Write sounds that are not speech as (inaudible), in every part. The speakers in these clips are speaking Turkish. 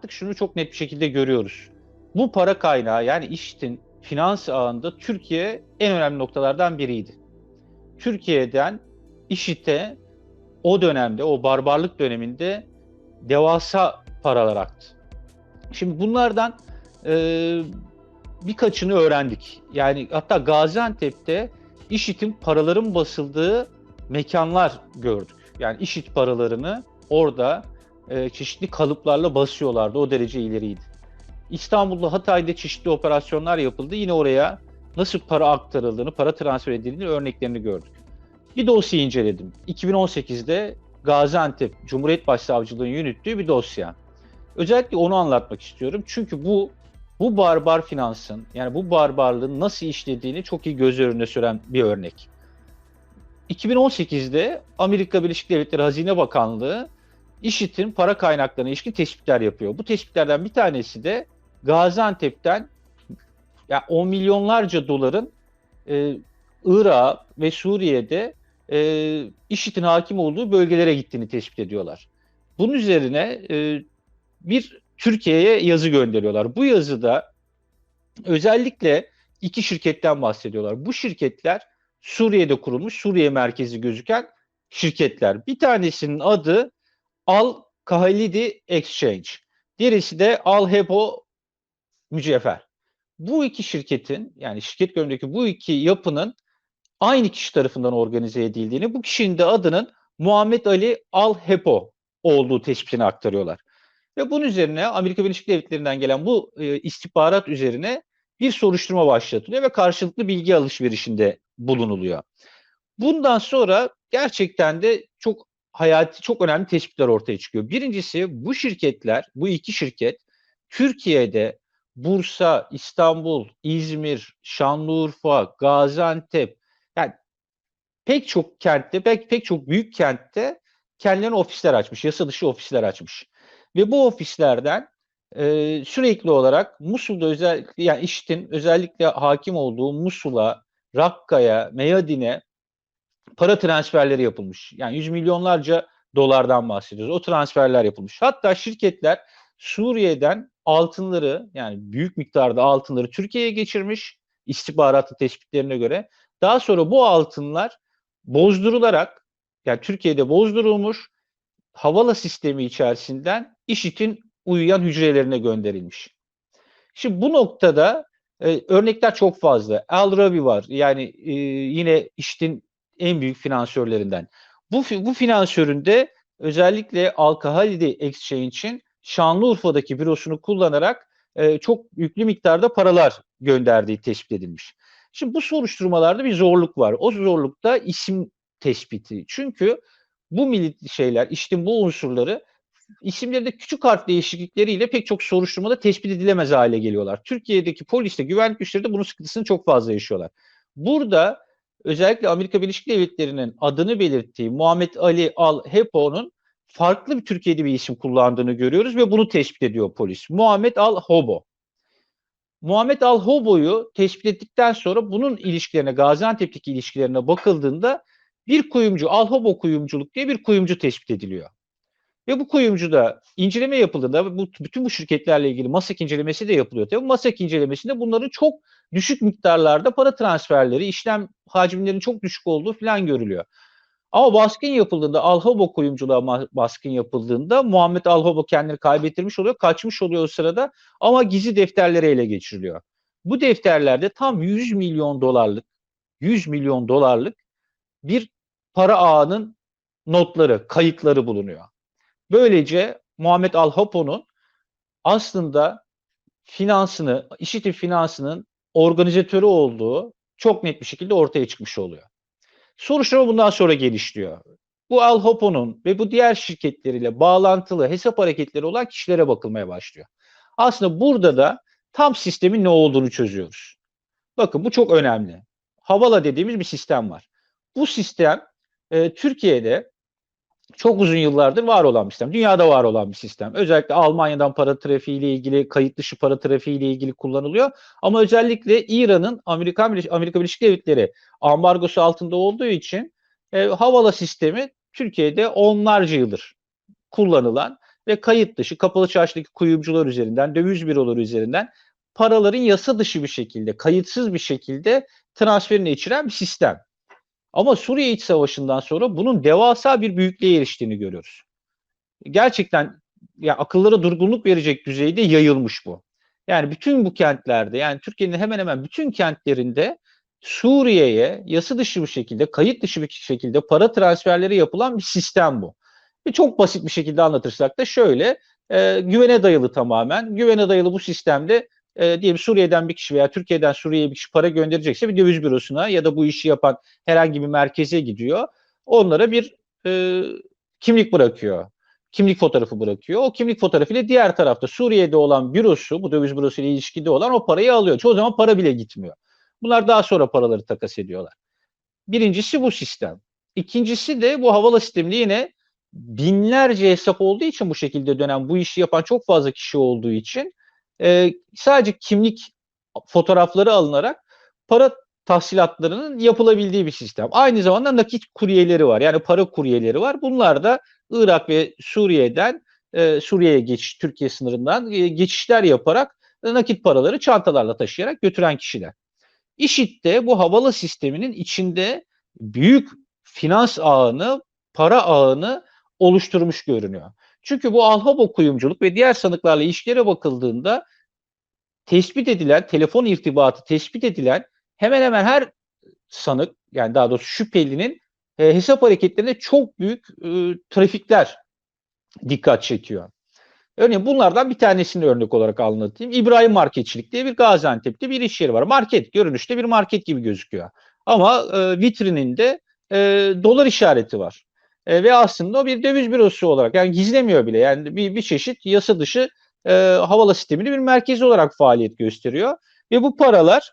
artık şunu çok net bir şekilde görüyoruz. Bu para kaynağı yani IŞİD'in finans ağında Türkiye en önemli noktalardan biriydi. Türkiye'den IŞİD'e o dönemde, o barbarlık döneminde devasa paralar aktı. Şimdi bunlardan e, birkaçını öğrendik. Yani hatta Gaziantep'te IŞİD'in paraların basıldığı mekanlar gördük. Yani IŞİD paralarını orada e, çeşitli kalıplarla basıyorlardı. O derece ileriydi. İstanbul'da Hatay'da çeşitli operasyonlar yapıldı. Yine oraya nasıl para aktarıldığını, para transfer edildiğini örneklerini gördük. Bir dosya inceledim. 2018'de Gaziantep Cumhuriyet Başsavcılığı'nın yürüttüğü bir dosya. Özellikle onu anlatmak istiyorum. Çünkü bu bu barbar finansın yani bu barbarlığın nasıl işlediğini çok iyi göz önüne süren bir örnek. 2018'de Amerika Birleşik Devletleri Hazine Bakanlığı IŞİD'in para kaynaklarına ilişkin tespitler yapıyor. Bu tespitlerden bir tanesi de Gaziantep'ten yani 10 milyonlarca doların e, Irak ve Suriye'de e, IŞİD'in hakim olduğu bölgelere gittiğini tespit ediyorlar. Bunun üzerine e, bir Türkiye'ye yazı gönderiyorlar. Bu yazıda özellikle iki şirketten bahsediyorlar. Bu şirketler Suriye'de kurulmuş, Suriye merkezi gözüken şirketler. Bir tanesinin adı Al Kahalidi Exchange. Diğerisi de Al Hebo Mücevher. Bu iki şirketin yani şirket görünümdeki bu iki yapının aynı kişi tarafından organize edildiğini, bu kişinin de adının Muhammed Ali Al Hepo olduğu tespitini aktarıyorlar. Ve bunun üzerine Amerika Birleşik Devletleri'nden gelen bu e, istihbarat üzerine bir soruşturma başlatılıyor ve karşılıklı bilgi alışverişinde bulunuluyor. Bundan sonra gerçekten de çok hayati, çok önemli tespitler ortaya çıkıyor. Birincisi bu şirketler, bu iki şirket Türkiye'de Bursa, İstanbul, İzmir, Şanlıurfa, Gaziantep yani pek çok kentte, pek, pek çok büyük kentte kendilerine ofisler açmış, yasa dışı ofisler açmış. Ve bu ofislerden e, sürekli olarak Musul'da özellikle yani IŞİD'in özellikle hakim olduğu Musul'a, Rakka'ya, Meyadin'e para transferleri yapılmış. Yani yüz milyonlarca dolardan bahsediyoruz. O transferler yapılmış. Hatta şirketler Suriye'den altınları yani büyük miktarda altınları Türkiye'ye geçirmiş istihbaratlı tespitlerine göre. Daha sonra bu altınlar bozdurularak yani Türkiye'de bozdurulmuş havala sistemi içerisinden IŞİD'in uyuyan hücrelerine gönderilmiş. Şimdi bu noktada e, örnekler çok fazla. Al Rabi var. Yani e, yine IŞİD'in en büyük finansörlerinden. Bu bu finansörün de özellikle Al-Kahalidi Exchange'in Şanlıurfa'daki bürosunu kullanarak e, çok yüklü miktarda paralar gönderdiği tespit edilmiş. Şimdi bu soruşturmalarda bir zorluk var. O zorlukta isim tespiti. Çünkü bu milit şeyler, işte bu unsurları isimlerinde küçük harf değişiklikleriyle pek çok soruşturmada tespit edilemez hale geliyorlar. Türkiye'deki polis de güvenlik güçleri de bunun sıkıntısını çok fazla yaşıyorlar. Burada özellikle Amerika Birleşik Devletleri'nin adını belirttiği Muhammed Ali Al Hepo'nun farklı bir Türkiye'de bir isim kullandığını görüyoruz ve bunu tespit ediyor polis. Muhammed Al Hobo. Muhammed Al Hobo'yu tespit ettikten sonra bunun ilişkilerine, Gaziantep'teki ilişkilerine bakıldığında bir kuyumcu, Al Hobo kuyumculuk diye bir kuyumcu tespit ediliyor. Ve bu kuyumcuda inceleme yapıldığında bu, bütün bu şirketlerle ilgili MASAK incelemesi de yapılıyor. Tabii MASAK incelemesinde bunların çok düşük miktarlarda para transferleri, işlem hacimlerinin çok düşük olduğu falan görülüyor. Ama baskın yapıldığında, Alhobo kuyumculuğa baskın yapıldığında Muhammed Alhobo kendini kaybettirmiş oluyor, kaçmış oluyor o sırada ama gizli defterleri ele geçiriliyor. Bu defterlerde tam 100 milyon dolarlık, 100 milyon dolarlık bir para ağının notları, kayıtları bulunuyor. Böylece Muhammed Al-Hapo'nun aslında finansını, işitim finansının organizatörü olduğu çok net bir şekilde ortaya çıkmış oluyor. Soruşturma bundan sonra gelişiyor. Bu Al-Hapo'nun ve bu diğer şirketleriyle bağlantılı hesap hareketleri olan kişilere bakılmaya başlıyor. Aslında burada da tam sistemin ne olduğunu çözüyoruz. Bakın bu çok önemli. Havala dediğimiz bir sistem var. Bu sistem e, Türkiye'de çok uzun yıllardır var olan bir sistem. Dünyada var olan bir sistem. Özellikle Almanya'dan para trafiği ile ilgili, kayıt dışı para trafiği ile ilgili kullanılıyor. Ama özellikle İran'ın Amerika, Amerika Birleşik Devletleri ambargosu altında olduğu için e, havala sistemi Türkiye'de onlarca yıldır kullanılan ve kayıt dışı kapalı çarşıdaki kuyumcular üzerinden, döviz büroları üzerinden paraların yasa dışı bir şekilde, kayıtsız bir şekilde transferini içeren bir sistem. Ama Suriye İç Savaşı'ndan sonra bunun devasa bir büyüklüğe eriştiğini görüyoruz. Gerçekten ya akıllara durgunluk verecek düzeyde yayılmış bu. Yani bütün bu kentlerde yani Türkiye'nin hemen hemen bütün kentlerinde Suriye'ye yasa dışı bir şekilde, kayıt dışı bir şekilde para transferleri yapılan bir sistem bu. Ve çok basit bir şekilde anlatırsak da şöyle, e, güvene dayalı tamamen. Güvene dayalı bu sistemde e, diyelim Suriye'den bir kişi veya Türkiye'den Suriye'ye bir kişi para gönderecekse bir döviz bürosuna ya da bu işi yapan herhangi bir merkeze gidiyor. Onlara bir e, kimlik bırakıyor. Kimlik fotoğrafı bırakıyor. O kimlik fotoğrafıyla diğer tarafta Suriye'de olan bürosu, bu döviz bürosu ile ilişkide olan o parayı alıyor. Çoğu zaman para bile gitmiyor. Bunlar daha sonra paraları takas ediyorlar. Birincisi bu sistem. İkincisi de bu havala sisteminde yine binlerce hesap olduğu için bu şekilde dönen bu işi yapan çok fazla kişi olduğu için e, sadece kimlik fotoğrafları alınarak para tahsilatlarının yapılabildiği bir sistem. Aynı zamanda nakit kuryeleri var. Yani para kuryeleri var. Bunlar da Irak ve Suriye'den e, Suriye'ye geçiş, Türkiye sınırından e, geçişler yaparak nakit paraları çantalarla taşıyarak götüren kişiler. IŞİD'de bu havalı sisteminin içinde büyük finans ağını, para ağını oluşturmuş görünüyor. Çünkü bu alhabo kuyumculuk ve diğer sanıklarla ilişkilere bakıldığında tespit edilen, telefon irtibatı tespit edilen hemen hemen her sanık yani daha doğrusu şüphelinin e, hesap hareketlerinde çok büyük e, trafikler dikkat çekiyor. Örneğin bunlardan bir tanesini örnek olarak anlatayım. İbrahim Marketçilik diye bir Gaziantep'te bir iş yeri var. Market, görünüşte bir market gibi gözüküyor. Ama e, vitrininde e, dolar işareti var. E, ve aslında o bir döviz bürosu olarak yani gizlemiyor bile. Yani bir, bir çeşit yasa dışı e, havalı sistemini bir merkezi olarak faaliyet gösteriyor. Ve bu paralar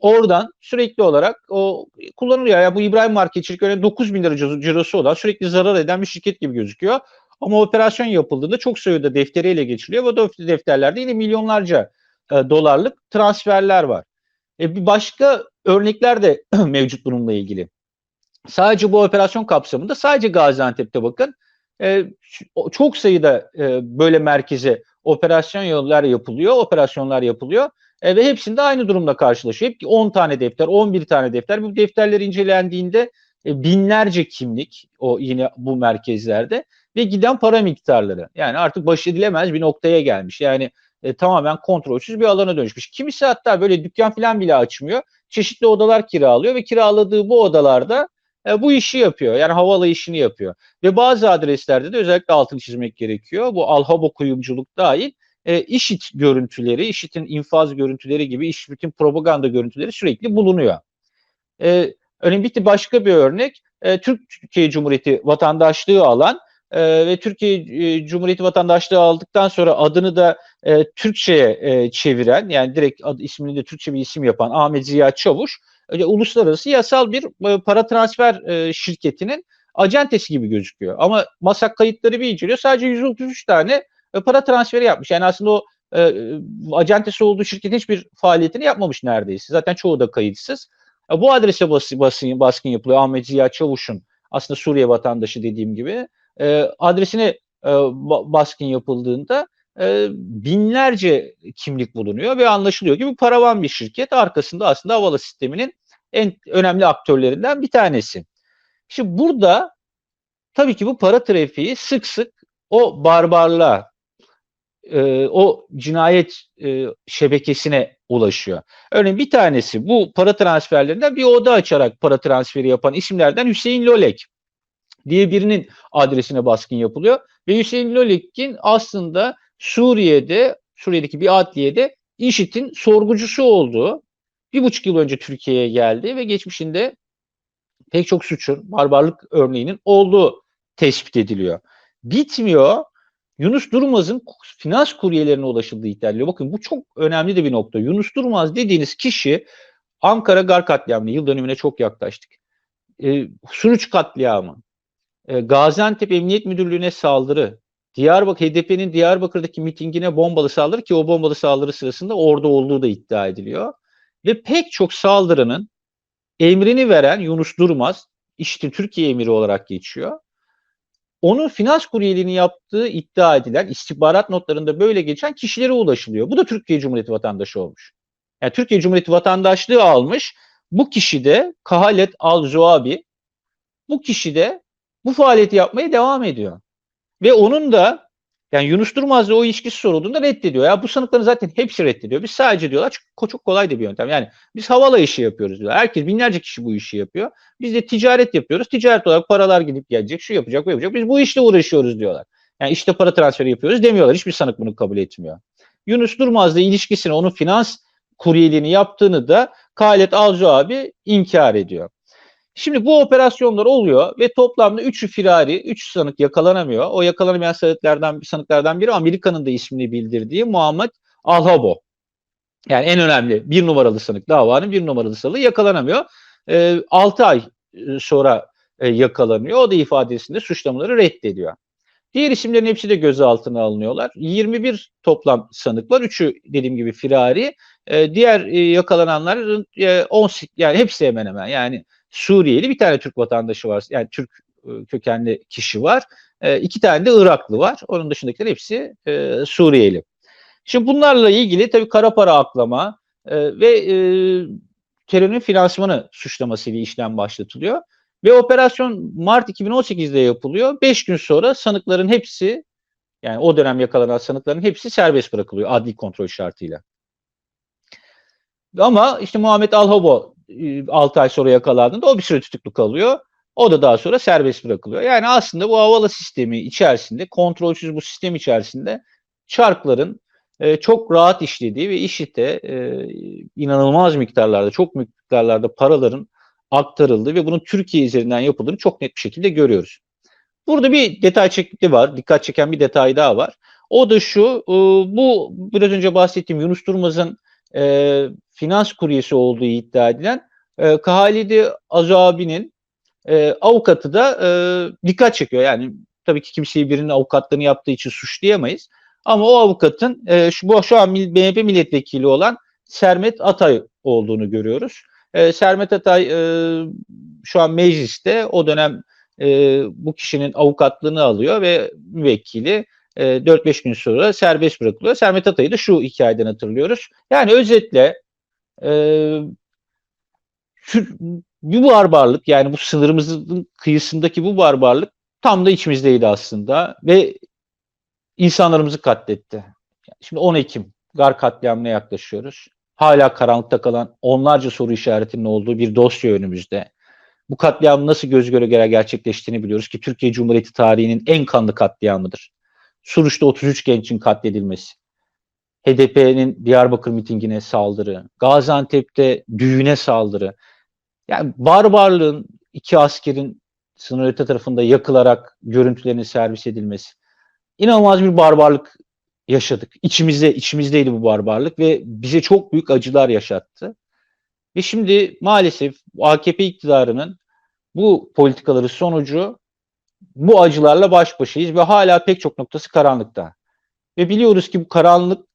oradan sürekli olarak o kullanılıyor. Yani bu İbrahim Marketçilik öyle 9 bin lira cirosu olan sürekli zarar eden bir şirket gibi gözüküyor. Ama operasyon yapıldığında çok sayıda defteri ele geçiriliyor ve o defterlerde yine milyonlarca e, dolarlık transferler var. E, bir başka örnekler de (clears throat) mevcut bununla ilgili. Sadece bu operasyon kapsamında sadece Gaziantep'te bakın e, çok sayıda e, böyle merkeze operasyon yollar yapılıyor, operasyonlar yapılıyor. E, ve hepsinde aynı durumla karşılaşıyor. Hep 10 tane defter, 11 tane defter. Bu defterler incelendiğinde e, binlerce kimlik o yine bu merkezlerde ve giden para miktarları. Yani artık baş edilemez bir noktaya gelmiş. Yani e, tamamen kontrolsüz bir alana dönüşmüş. Kimisi hatta böyle dükkan falan bile açmıyor. Çeşitli odalar kiralıyor ve kiraladığı bu odalarda e, bu işi yapıyor. Yani havalı işini yapıyor. Ve bazı adreslerde de özellikle altını çizmek gerekiyor. Bu alhabo kuyumculuk dahil e, IŞİD görüntüleri, IŞİD'in infaz görüntüleri gibi IŞİD'in propaganda görüntüleri sürekli bulunuyor. E, Örneğin bir başka bir örnek e, Türkiye Cumhuriyeti vatandaşlığı alan e, ve Türkiye e, Cumhuriyeti vatandaşlığı aldıktan sonra adını da e, Türkçe'ye e, çeviren yani direkt ad, ismini de Türkçe bir isim yapan Ahmet Ziya Çavuş öyle uluslararası yasal bir e, para transfer e, şirketinin acentesi gibi gözüküyor. Ama masak kayıtları bir inceliyor. Sadece 133 tane e, para transferi yapmış. Yani aslında o e, acentesi olduğu şirketin hiçbir faaliyetini yapmamış neredeyse. Zaten çoğu da kayıtsız. E, bu adrese bas, basın, baskın yapılıyor. Ahmet Ziya Çavuş'un aslında Suriye vatandaşı dediğim gibi. E, adresine e, baskın yapıldığında e, binlerce kimlik bulunuyor ve anlaşılıyor ki bu paravan bir şirket. Arkasında aslında havalı sisteminin en önemli aktörlerinden bir tanesi. Şimdi burada tabii ki bu para trafiği sık sık o barbarlığa, e, o cinayet e, şebekesine ulaşıyor. Örneğin bir tanesi bu para transferlerinden bir oda açarak para transferi yapan isimlerden Hüseyin Lolek diye birinin adresine baskın yapılıyor. Ve Hüseyin Lolek'in aslında Suriye'de, Suriye'deki bir adliyede IŞİD'in sorgucusu olduğu, bir buçuk yıl önce Türkiye'ye geldi ve geçmişinde pek çok suçun, barbarlık örneğinin olduğu tespit ediliyor. Bitmiyor. Yunus Durmaz'ın finans kuryelerine ulaşıldığı iddia ediliyor. Bakın bu çok önemli de bir nokta. Yunus Durmaz dediğiniz kişi Ankara Gar katliamı yıl dönümüne çok yaklaştık. Ee, Suruç katliamı, e, Gaziantep Emniyet Müdürlüğü'ne saldırı, Diyarbakır HDP'nin Diyarbakır'daki mitingine bombalı saldırı ki o bombalı saldırı sırasında orada olduğu da iddia ediliyor. Ve pek çok saldırının emrini veren Yunus Durmaz, işte Türkiye emiri olarak geçiyor. onun finans kuryeliğini yaptığı iddia edilen istihbarat notlarında böyle geçen kişilere ulaşılıyor. Bu da Türkiye Cumhuriyeti vatandaşı olmuş. Yani Türkiye Cumhuriyeti vatandaşlığı almış. Bu kişi de Kahalet Al-Zuabi bu kişi de bu faaliyeti yapmaya devam ediyor. Ve onun da yani Yunus Durmaz'la o ilişkisi sorulduğunda reddediyor. Ya bu sanıkların zaten hepsi reddediyor. Biz sadece diyorlar çünkü çok kolay da bir yöntem. Yani biz havala işi yapıyoruz diyorlar. Herkes binlerce kişi bu işi yapıyor. Biz de ticaret yapıyoruz. Ticaret olarak paralar gidip gelecek, şu yapacak, bu yapacak. Biz bu işle uğraşıyoruz diyorlar. Yani işte para transferi yapıyoruz demiyorlar. Hiçbir sanık bunu kabul etmiyor. Yunus Durmaz'la ilişkisini, onun finans kuryeliğini yaptığını da Khaled Alcu abi inkar ediyor. Şimdi bu operasyonlar oluyor ve toplamda 3'ü firari, 3 sanık yakalanamıyor. O yakalanamayan sanıklardan, sanıklardan biri Amerika'nın da ismini bildirdiği Muhammed Alhabo. Yani en önemli bir numaralı sanık davanın bir numaralı sanığı yakalanamıyor. E, 6 ay sonra e, yakalanıyor. O da ifadesinde suçlamaları reddediyor. Diğer isimlerin hepsi de gözaltına alınıyorlar. 21 toplam sanık var. Üçü dediğim gibi firari. E, diğer e, yakalananların e, 18 yani hepsi hemen hemen yani Suriyeli bir tane Türk vatandaşı var. Yani Türk e, kökenli kişi var. E, iki tane de Iraklı var. Onun dışındakiler hepsi e, Suriyeli. Şimdi bunlarla ilgili tabii kara para aklama e, ve terörün finansmanı suçlamasıyla işlem başlatılıyor. Ve operasyon Mart 2018'de yapılıyor. 5 gün sonra sanıkların hepsi yani o dönem yakalanan sanıkların hepsi serbest bırakılıyor adli kontrol şartıyla. Ama işte Muhammed Alhobo 6 ay sonra yakalandığında o bir süre tutuklu kalıyor. O da daha sonra serbest bırakılıyor. Yani aslında bu havalı sistemi içerisinde, kontrolsüz bu sistem içerisinde çarkların e, çok rahat işlediği ve IŞİD'e e, inanılmaz miktarlarda, çok miktarlarda paraların aktarıldığı ve bunun Türkiye üzerinden yapıldığını çok net bir şekilde görüyoruz. Burada bir detay çekti var, dikkat çeken bir detay daha var. O da şu, e, bu biraz önce bahsettiğim Yunus Durmaz'ın e, finans kuryesi olduğu iddia edilen e, Kahalidi Azabi'nin e, avukatı da e, dikkat çekiyor. Yani tabii ki kimseyi birinin avukatlığını yaptığı için suçlayamayız. Ama o avukatın e, şu, bu, şu an MHP milletvekili olan Sermet Atay olduğunu görüyoruz. E, Sermet Atay e, şu an mecliste o dönem e, bu kişinin avukatlığını alıyor ve müvekkili e, 4-5 gün sonra serbest bırakılıyor. Sermet Atay'ı da şu hikayeden hatırlıyoruz. Yani özetle e, bu barbarlık yani bu sınırımızın kıyısındaki bu barbarlık tam da içimizdeydi aslında ve insanlarımızı katletti. Şimdi 10 Ekim Gar katliamına yaklaşıyoruz. Hala karanlıkta kalan onlarca soru işaretinin olduğu bir dosya önümüzde. Bu katliamın nasıl göz göre göre gerçekleştiğini biliyoruz ki Türkiye Cumhuriyeti tarihinin en kanlı katliamıdır. Suruç'ta 33 gençin katledilmesi. HDP'nin Diyarbakır mitingine saldırı, Gaziantep'te düğüne saldırı. Yani barbarlığın iki askerin sınır öte tarafında yakılarak görüntülerinin servis edilmesi. İnanılmaz bir barbarlık yaşadık. İçimizde, içimizdeydi bu barbarlık ve bize çok büyük acılar yaşattı. Ve şimdi maalesef AKP iktidarının bu politikaları sonucu bu acılarla baş başayız ve hala pek çok noktası karanlıkta. Ve biliyoruz ki bu karanlık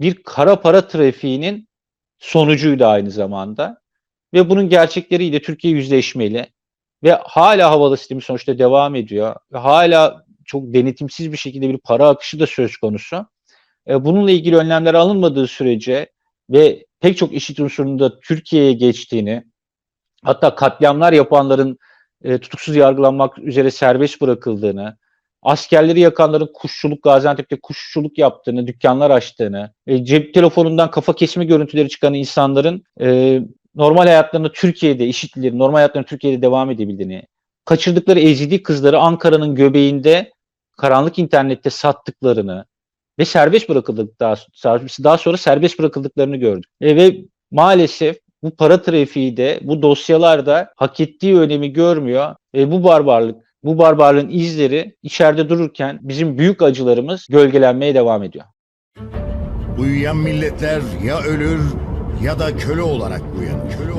bir kara para trafiğinin sonucuydu aynı zamanda. Ve bunun gerçekleriyle Türkiye yüzleşmeli. Ve hala havalı sistemi sonuçta devam ediyor. Ve hala çok denetimsiz bir şekilde bir para akışı da söz konusu. E, bununla ilgili önlemler alınmadığı sürece ve pek çok işit unsurunun da Türkiye'ye geçtiğini, hatta katliamlar yapanların e, tutuksuz yargılanmak üzere serbest bırakıldığını, askerleri yakanların kuşçuluk, Gaziantep'te kuşçuluk yaptığını, dükkanlar açtığını, e, cep telefonundan kafa kesme görüntüleri çıkan insanların e, normal hayatlarını Türkiye'de, işitlileri normal hayatlarını Türkiye'de devam edebildiğini, kaçırdıkları ezidi kızları Ankara'nın göbeğinde karanlık internette sattıklarını ve serbest bırakıldık daha, daha sonra serbest bırakıldıklarını gördük. E, ve maalesef bu para trafiği de bu dosyalarda hak ettiği önemi görmüyor ve bu barbarlık bu barbarlığın izleri içeride dururken bizim büyük acılarımız gölgelenmeye devam ediyor. Uyuyan milletler ya ölür ya da köle olarak uyanır.